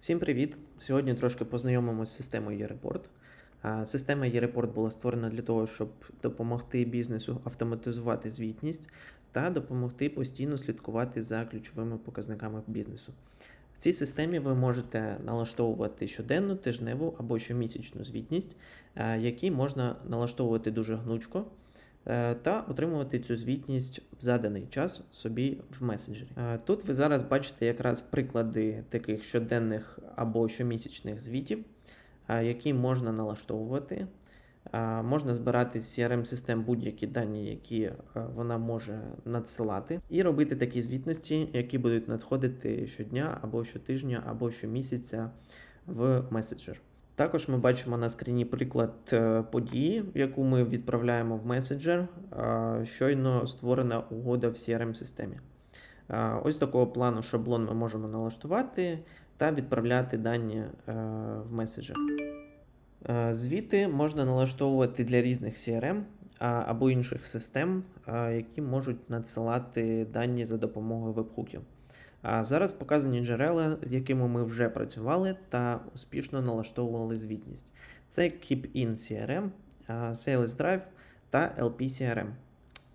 Всім привіт! Сьогодні трошки познайомимося з системою eReport. Система eReport була створена для того, щоб допомогти бізнесу автоматизувати звітність та допомогти постійно слідкувати за ключовими показниками бізнесу. В цій системі ви можете налаштовувати щоденну, тижневу або щомісячну звітність, які можна налаштовувати дуже гнучко та отримувати цю звітність в заданий час собі в месенджері. Е, Тут ви зараз бачите якраз приклади таких щоденних або щомісячних звітів, е, які можна налаштовувати. Е, Можна збирати з CRM-систем будь-які дані, які е, вона може надсилати, і робити такі звітності, які будуть надходити щодня або щотижня, або щомісяця в меседжер. Також ми бачимо на скріні приклад е, події, яку ми відправляємо в меседжер. Щойно створена угода в CRM-системі. Ось такого плану шаблон ми можемо налаштувати та відправляти дані е, в меседжер. Е, Звіти можна налаштовувати для різних CRM або інших систем, які можуть надсилати дані за допомогою вебхуків. А Зараз показані джерела, з якими ми вже працювали та успішно налаштовували звітність. Це KeepIn CRM, Sales Drive та LP CRM.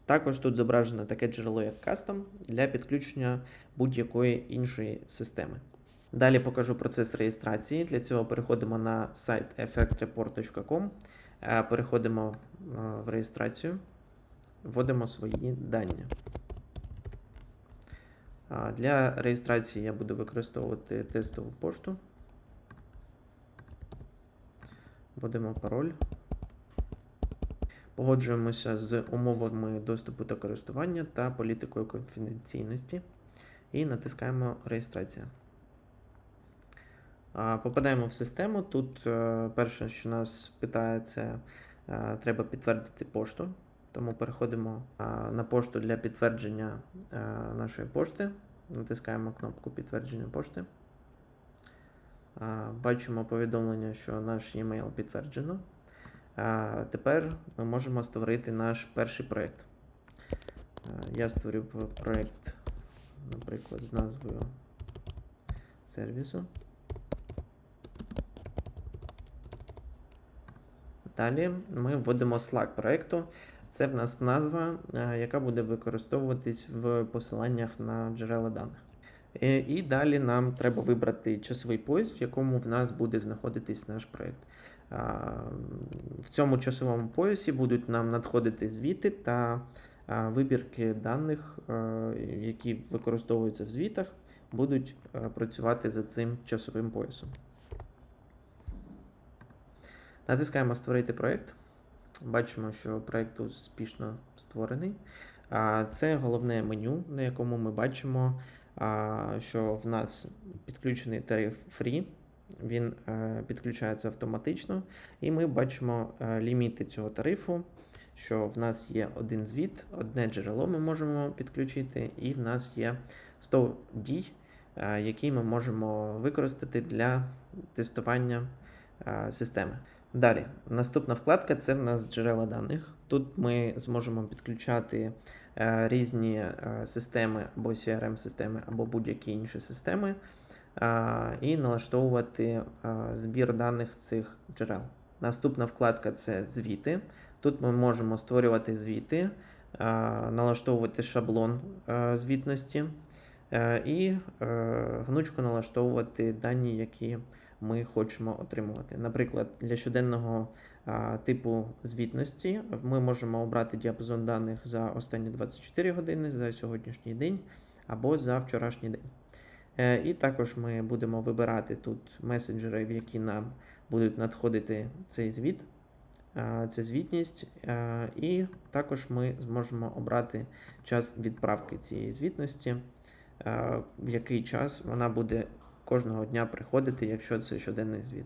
Також тут зображено таке джерело, як Custom, для підключення будь-якої іншої системи. Далі покажу процес реєстрації. Для цього переходимо на сайт effectreport.com, переходимо в реєстрацію, вводимо свої дані. Для реєстрації я буду використовувати тестову пошту. Вводимо пароль. Погоджуємося з умовами доступу та користування та політикою конфіденційності. І натискаємо реєстрація. Попадаємо в систему. Тут е, перше, що нас питає, це е, треба підтвердити пошту. Тому переходимо на пошту для підтвердження нашої пошти. Натискаємо кнопку підтвердження пошти. Бачимо повідомлення, що наш e-mail підтверджено. Тепер ми можемо створити наш перший проєкт. Я створю проєкт, наприклад, з назвою сервісу. Далі ми вводимо Slack проєкту. Це в нас назва, е, яка буде використовуватись в посиланнях на джерела даних. Е, І далі нам треба вибрати часовий пояс, в якому в нас буде знаходитись наш проєкт. В цьому часовому поясі будуть нам надходити звіти та вибірки даних, е, які використовуються в звітах, будуть працювати за цим часовим поясом. Натискаємо Створити проєкт. Бачимо, що проєкт успішно створений. Це головне меню, на якому ми бачимо, що в нас підключений тариф Free. Він е, підключається автоматично, і ми бачимо е, ліміти цього тарифу, що в нас є один звіт, одне джерело ми можемо підключити, і в нас є 100 дій, е, які ми можемо використати для тестування системи. Далі, наступна вкладка це в нас джерела даних. Тут ми зможемо підключати е, різні е, системи або CRM-системи, або будь-які інші системи, е, і налаштовувати е, збір даних цих джерел. Наступна вкладка це звіти. Тут ми можемо створювати звіти, е, налаштовувати шаблон е, звітності е, і е, гнучко налаштовувати дані, які ми хочемо отримувати. Наприклад, для щоденного а, типу звітності ми можемо обрати діапазон даних за останні 24 години, за сьогоднішній день або за вчорашній день. Е, І також ми будемо вибирати тут месенджери, в які нам будуть надходити цей звіт, ця звітність, і також ми зможемо обрати час відправки цієї звітності, в який час вона буде кожного дня приходити, якщо це щоденний звіт.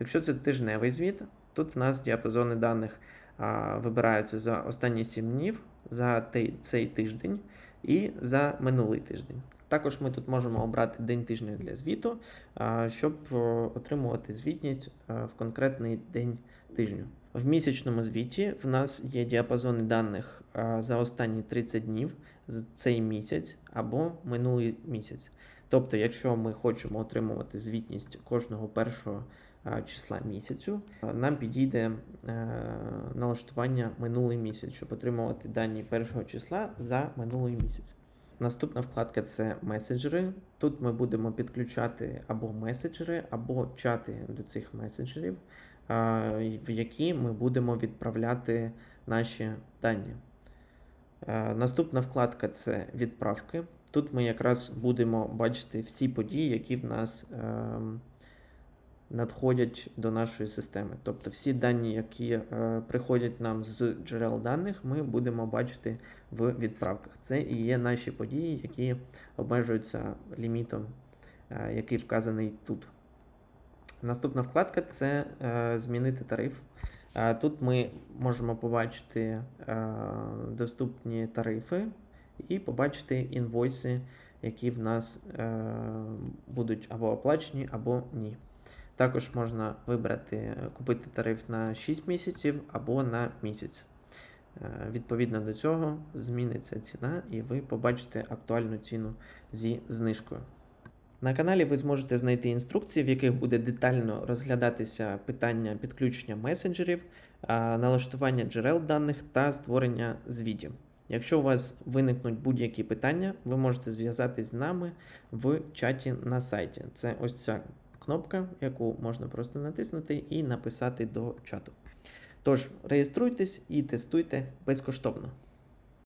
Якщо це тижневий звіт, тут в нас діапазони даних а, вибираються за останні 7 днів, за цей тиждень і за минулий тиждень. Також ми тут можемо обрати день тижня для звіту, а, щоб отримувати звітність в конкретний день тижню. В місячному звіті в нас є діапазони даних за останні 30 днів, цей місяць або минулий місяць. Тобто, якщо ми хочемо отримувати звітність кожного першого числа місяцю, нам підійде е, налаштування минулий місяць, щоб отримувати дані першого числа за минулий місяць. Наступна вкладка це меседжери. Тут ми будемо підключати або меседжери, або чати до цих меседжерів, в які ми будемо відправляти наші дані. Е, Наступна вкладка це відправки. Тут ми якраз будемо бачити всі події, які в нас ем, надходять до нашої системи. Тобто всі дані, які е, приходять нам з джерел даних, ми будемо бачити в відправках. Це і є наші події, які обмежуються лімітом, е, який вказаний тут. Наступна вкладка це е, змінити тариф. Е, Тут ми можемо побачити е, доступні тарифи і побачити інвойси, які в нас е, будуть або оплачені, або ні. Також можна вибрати е, купити тариф на 6 місяців або на місяць. Е, Відповідно до цього зміниться ціна, і ви побачите актуальну ціну зі знижкою. На каналі ви зможете знайти інструкції, в яких буде детально розглядатися питання підключення месенджерів, налаштування джерел даних та створення звітів. Якщо у вас виникнуть будь-які питання, ви можете зв'язатись з нами в чаті на сайті. Це ось ця кнопка, яку можна просто натиснути і написати до чату. Тож, реєструйтесь і тестуйте безкоштовно.